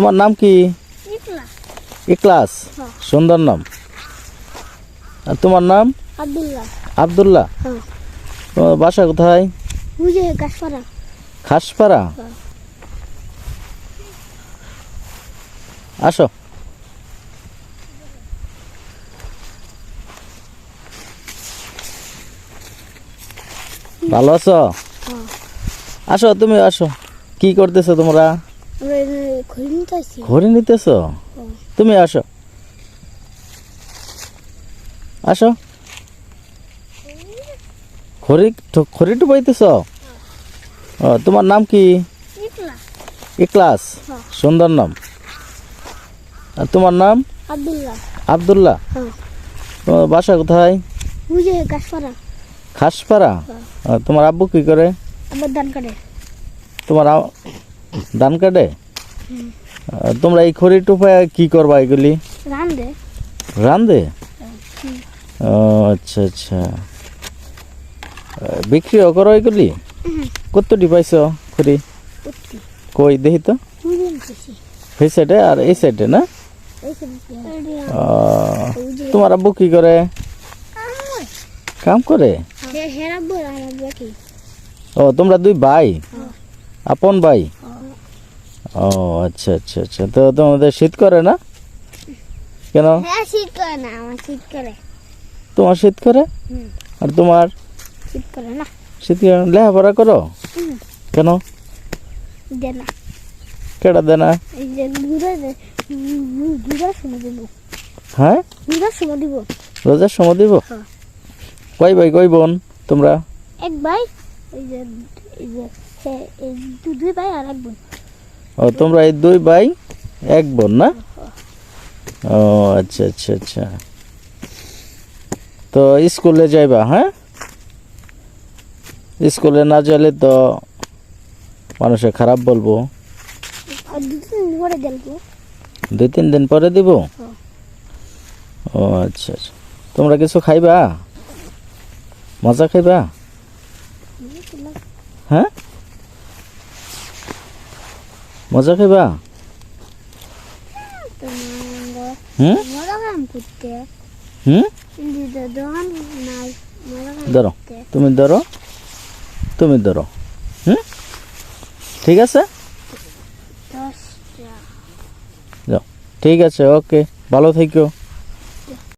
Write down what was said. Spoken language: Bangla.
তোমার নাম কি? ইকলাস। হ্যাঁ। সুন্দর নাম। আর তোমার নাম? আব্দুল্লাহ। হ্যাঁ। তোমার বাসা কোথায়? খাসপাড়া হ্যাঁ। আসো। ভালো আছো? আসো তুমি আসো। কি করতেছো তোমরা? ঘরে নিতেছো। তুমি আসো। আসো। খড়ি খড়ি টুপাইতেছ ও তোমার নাম কি? ইকলা ইকলাস। সুন্দর নাম। আর তোমার নাম? আব্দুল্লাহ। আবদুল্লাহ। তোমার বাসা কোথায়? খাসপাড়া। তোমার আব্বু কি করে? তোমার ধান কাটে? তোমরা এই খড়ি টুপায় কি করবা এগুলি? রান দে রান্দে ও আচ্ছা আচ্ছা। বিক্রিও করো এগুলি? কতটি পাইছ খড়ি? কই দেখি তো? এই সাইডে আর এই সাইডে না? তোমার আব্বু কি করে? কাম করে? হেরাবো আমার বাকি ও তোমরা দুই ভাই? আপন ভাই? ও আচ্ছা আচ্ছা আচ্ছা। তো তোমাদের শীত করে না? কেন? হ্যাঁ শীত করে না আমার শীত করে। তোমার শীত করে? আর তোমার? শীত করে না। শীত করে লেখাপড়া করো। কেন? দে না। কেটা দেয় না? এই যে দুধের দুধের সময় দিব। হ্যাঁ? দুধের সময় দিব। রোজার সময় দিব? হ্যাঁ। কয় ভাই কয় বোন তোমরা? এক ভাই এই যে এই যে দুই ভাই আর এক বোন। ও তোমরা এই দুই ভাই এক বোন না? ও আচ্ছা আচ্ছা আচ্ছা। তো স্কুলে যাইবা হ্যাঁ? স্কুলে না যাইলে তো মানুষে খারাপ বলব। দু তিন দিন পরে দুই তিন দিন পরে দিব। ও আচ্ছা আচ্ছা। তোমরা কিছু খাইবা? মজা খাইবা? হ্যাঁ? মজা খাইবা? হুম? ধরো তুমি ধরো তুমি ধরো হুম? ঠিক আছে? ঠিক আছে ওকে ভালো থেকো।